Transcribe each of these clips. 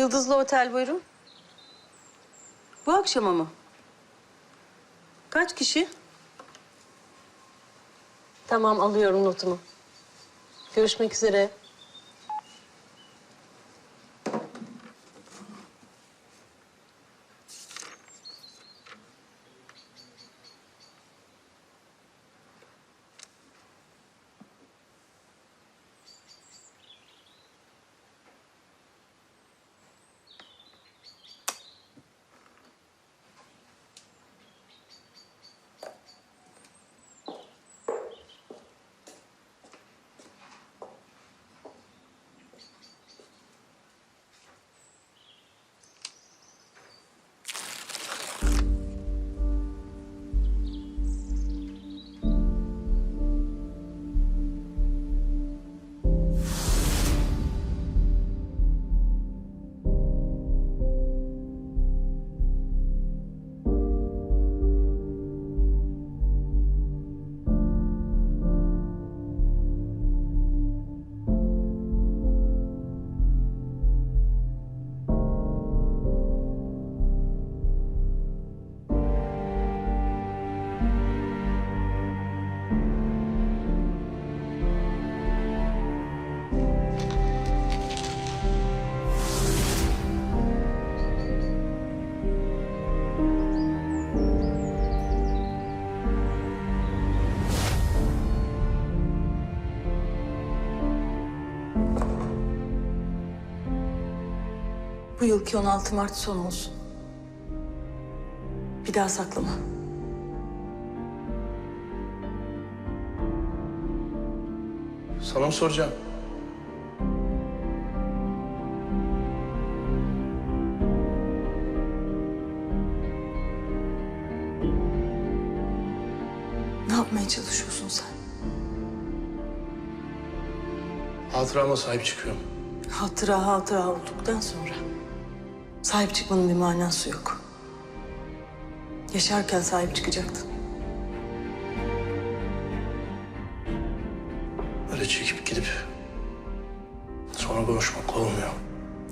Yıldızlı Otel buyurun. Bu akşama mı? Kaç kişi? Tamam alıyorum notumu. Görüşmek üzere. Yılki 16 Mart son olsun. Bir daha saklama. Sana mı soracağım? Ne yapmaya çalışıyorsun sen? Hatırama sahip çıkıyorum. Hatıra hatıra olduktan sonra sahip çıkmanın bir manası yok. Yaşarken sahip çıkacaktın. Öyle çekip gidip sonra konuşmak olmuyor.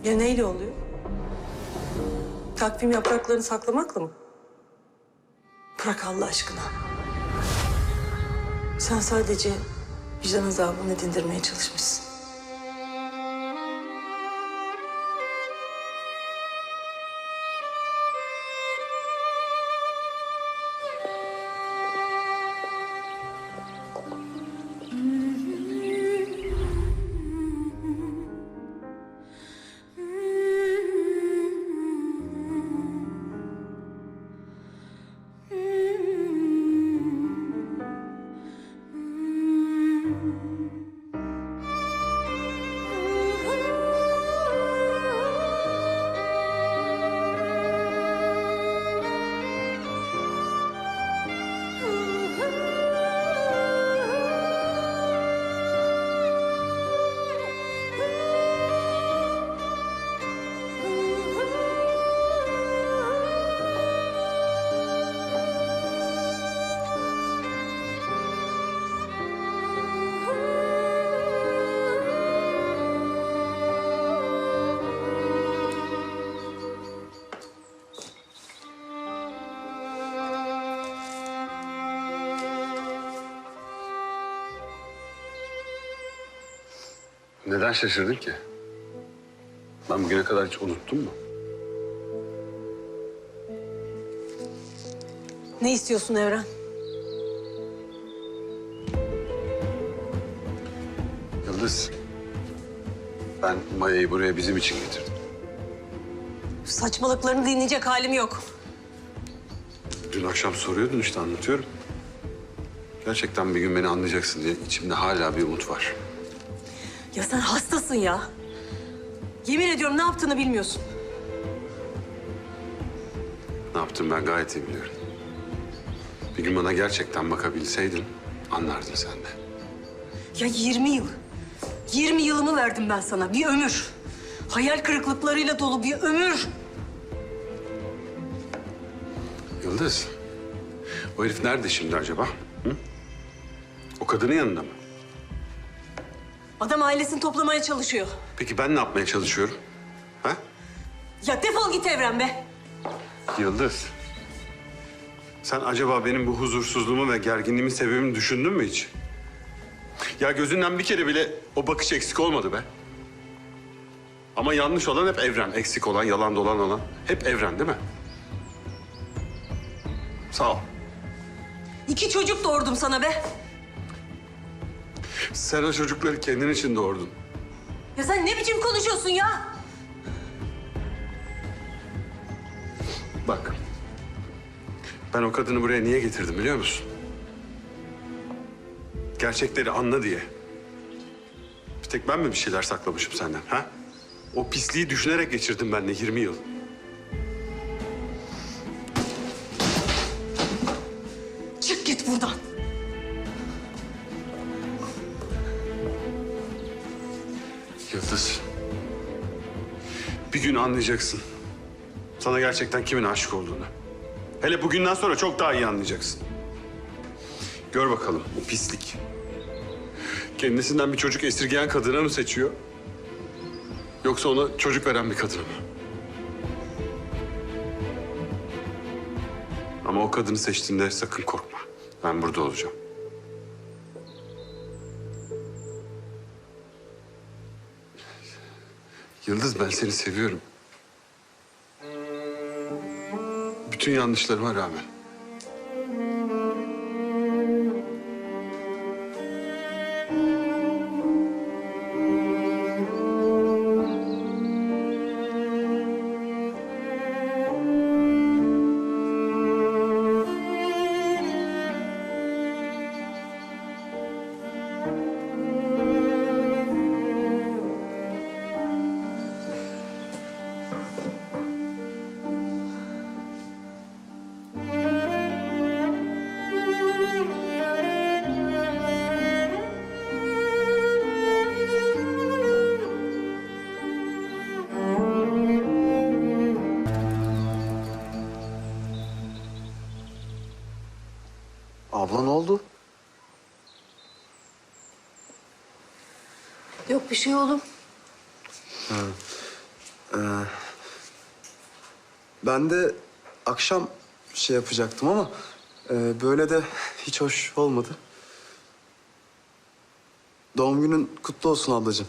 Ya neyle oluyor? Takvim yapraklarını saklamakla mı? Bırak Allah aşkına. Sen sadece vicdan azabını dindirmeye çalışmışsın. Neden şaşırdın ki? Ben bugüne kadar hiç unuttum mu? Ne istiyorsun Evren? Yıldız, ben Maya'yı buraya bizim için getirdim. Saçmalıklarını dinleyecek halim yok. Dün akşam soruyordun işte anlatıyorum. Gerçekten bir gün beni anlayacaksın diye içimde hala bir umut var. Ya sen hastasın ya. Yemin ediyorum ne yaptığını bilmiyorsun. Ne yaptım ben gayet iyi biliyorum. Bir gün bana gerçekten bakabilseydin anlardın sen de. Ya 20 yıl. 20 yılımı verdim ben sana. Bir ömür. Hayal kırıklıklarıyla dolu bir ömür. Yıldız, o herif nerede şimdi acaba? Hı? O kadının yanında mı? Adam ailesini toplamaya çalışıyor. Peki ben ne yapmaya çalışıyorum? Ha? Ya defol git Evren be. Yıldız. Sen acaba benim bu huzursuzluğumu ve gerginliğimin sebebini düşündün mü hiç? Ya gözünden bir kere bile o bakış eksik olmadı be. Ama yanlış olan hep evren. Eksik olan, yalan dolan olan hep evren değil mi? Sağ ol. İki çocuk doğurdum sana be. Sen o çocukları kendin için doğurdun. Ya sen ne biçim konuşuyorsun ya? Bak. Ben o kadını buraya niye getirdim biliyor musun? Gerçekleri anla diye. Bir tek ben mi bir şeyler saklamışım senden ha? O pisliği düşünerek geçirdim ben de 20 yıl. Çık git buradan. Gün anlayacaksın. Sana gerçekten kimin aşık olduğunu. Hele bugünden sonra çok daha iyi anlayacaksın. Gör bakalım o pislik. Kendisinden bir çocuk esirgeyen kadına mı seçiyor? Yoksa ona çocuk veren bir kadına mı? Ama o kadını seçtiğinde sakın korkma. Ben burada olacağım. Yıldız ben seni seviyorum. Bütün yanlışlarıma rağmen. Abla ne oldu? Yok bir şey oğlum. Ben de akşam şey yapacaktım ama e, böyle de hiç hoş olmadı. Doğum günün kutlu olsun ablacığım.